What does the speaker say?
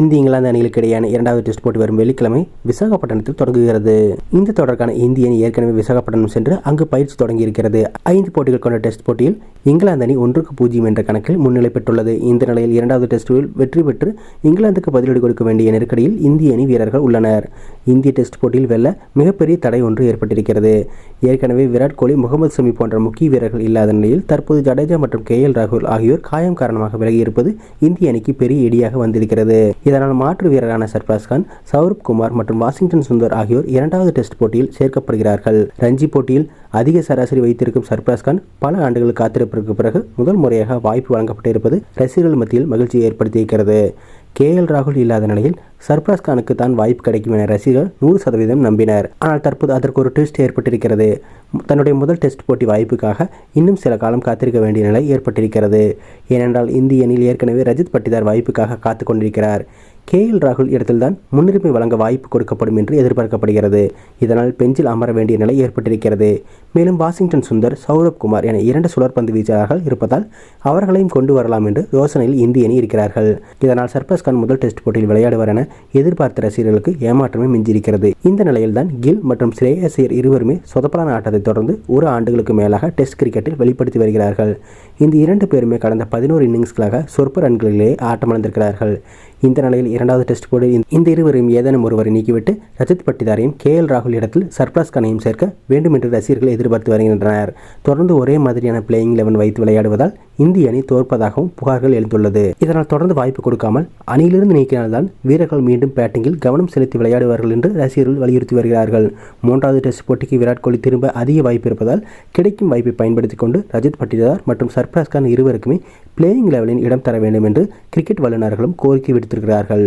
இந்திய இங்கிலாந்து அணிகளுக்கு இடையான இரண்டாவது டெஸ்ட் போட்டி வரும் வெள்ளிக்கிழமை விசாகப்பட்டினத்தில் தொடங்குகிறது. இந்த தொடருக்கான இந்திய அணி ஏற்கனவே விசாகப்பட்டினம் சென்று அங்கு பயிற்சி தொடங்கியிருக்கிறது. ஐந்து போட்டிகள் கொண்ட டெஸ்ட் போட்டியில் இங்கிலாந்து அணி ஒன்றுக்கு பூஜ்ஜியம் என்ற கணக்கில் முன்னிலை பெற்றுள்ளது. இந்த நிலையில் இரண்டாவது டெஸ்டில் வெற்றி பெற்று இங்கிலாந்துக்கு பதிலடி கொடுக்க வேண்டிய நெருக்கடியில் இந்திய அணி வீரர்கள் உள்ளனர். இந்திய டெஸ்ட் போட்டியில் வெல்ல மிகப்பெரிய தடை ஒன்று ஏற்பட்டிருக்கிறது. ஏற்கனவே விராட் கோலி முகமது சமி போன்ற முக்கிய வீரர்கள் இல்லாத நிலையில் தற்போது ஜடேஜா மற்றும் கே எல் ராகுல் ஆகியோர் காயம் காரணமாக விலகியிருப்பது இந்திய அணிக்கு பெரிய இடியாக வந்திருக்கிறது. இதனால் மாற்று வீரரான சர்ஃப்ராஸ் கான் சௌரப் குமார் மற்றும் வாஷிங்டன் சுந்தர் ஆகியோர் இரண்டாவது டெஸ்ட் போட்டியில் சேர்க்கப்படுகிறார்கள். ரஞ்சி போட்டியில் அதிக சராசரி வைத்திருக்கும் சர்ஃப்ராஸ் கான் பல ஆண்டுகள் காத்திருப்பிற்கு பிறகு முதல் முறையாக வாய்ப்பு வழங்கப்பட்டிருப்பது ரசிகர்கள் மத்தியில் மகிழ்ச்சியை ஏற்படுத்தியிருக்கிறது. கே எல் ராகுல் இல்லாத நிலையில் சர்ப்ராஸ் கானுக்கு தான் வாய்ப்பு கிடைக்கும் என ரசிகர்கள் நூறு சதவீதம் நம்பினர். ஆனால் தற்போது அதற்கு ஒரு டெஸ்ட் ஏற்பட்டிருக்கிறது. தன்னுடைய முதல் டெஸ்ட் போட்டி வாய்ப்புக்காக இன்னும் சில காலம் காத்திருக்க வேண்டிய நிலை ஏற்பட்டிருக்கிறது. ஏனென்றால் இந்திய அணியில் ஏற்கனவே ரஜித் பட்டிதார் வாய்ப்புக்காக காத்து கொண்டிருக்கிறார். கே எல் ராகுல் இடத்தில்தான் முன்னுரிமை வழங்க வாய்ப்பு கொடுக்கப்படும் என்று எதிர்பார்க்கப்படுகிறது. இதனால் பெஞ்சில் அமர வேண்டிய நிலை ஏற்பட்டிருக்கிறது. மேலும் வாஷிங்டன் சுந்தர் சௌரப் குமார் என இரண்டு சுழற்பந்து வீச்சாளர்கள் இருப்பதால் அவர்களையும் கொண்டு வரலாம் என்று யோசனையில் இந்திய அணி இருக்கிறார்கள். இதனால் சர்பஸ் கான் முதல் டெஸ்ட் போட்டியில் விளையாடுவார் என எதிர்பார்த்த ரசிகர்களுக்கு ஏமாற்றமே மிஞ்சியிருக்கிறது. இந்த நிலையில்தான் கில் மற்றும் ஸ்ரேயசியர் இருவருமே சொதப்பலான ஆட்டத்தை தொடர்ந்து ஒரு ஆண்டுகளுக்கு மேலாக டெஸ்ட் கிரிக்கெட்டில் வெளிப்படுத்தி வருகிறார்கள். இந்த இரண்டு பேருமே கடந்த பதினோரு இன்னிங்ஸ்களாக சொற்ப ரன்களிலேயே ஆட்டமிழந்திருக்கிறார்கள் இந்த நிலையில் இரண்டாவது டெஸ்ட் போர்டில் இந்த இருவரையும் ஏதேனும் ஒருவரை நீக்கிவிட்டு ரஜத் பட்டிதாரையும் கே எல் ராகுல் இடத்தில் சர்ப்ளஸ் கனையும் சேர்க்க வேண்டும் என்று ரசிகர்கள் எதிர்பார்த்து வருகின்றனர். தொடர்ந்து ஒரே மாதிரியான பிளேயிங் லெவன் வைத்து விளையாடுவதால் இந்திய அணி தோற்பதாகவும் புகார்கள் எழுந்துள்ளது. இதனால் தொடர்ந்து வாய்ப்பு கொடுக்காமல் அணியிலிருந்து நீக்கினால்தான் வீரர்கள் மீண்டும் பேட்டிங்கில் கவனம் செலுத்தி விளையாடுவார்கள் என்று ரசிகர்கள் வலியுறுத்தி வருகிறார்கள். மூன்றாவது டெஸ்ட் போட்டிக்கு விராட் கோலி திரும்ப அதிக வாய்ப்பு இருப்பதால் கிடைக்கும் வாய்ப்பை பயன்படுத்திக் கொண்டு ரஜத் பட்டிதார் மற்றும் சர்ப்ராஸ் கான் இருவருக்குமே பிளேயிங் லெவலில் இடம் தர வேண்டும் என்று கிரிக்கெட் வல்லுநர்களும் கோரிக்கை விடுத்து விடுத்திருக்கிறார்கள்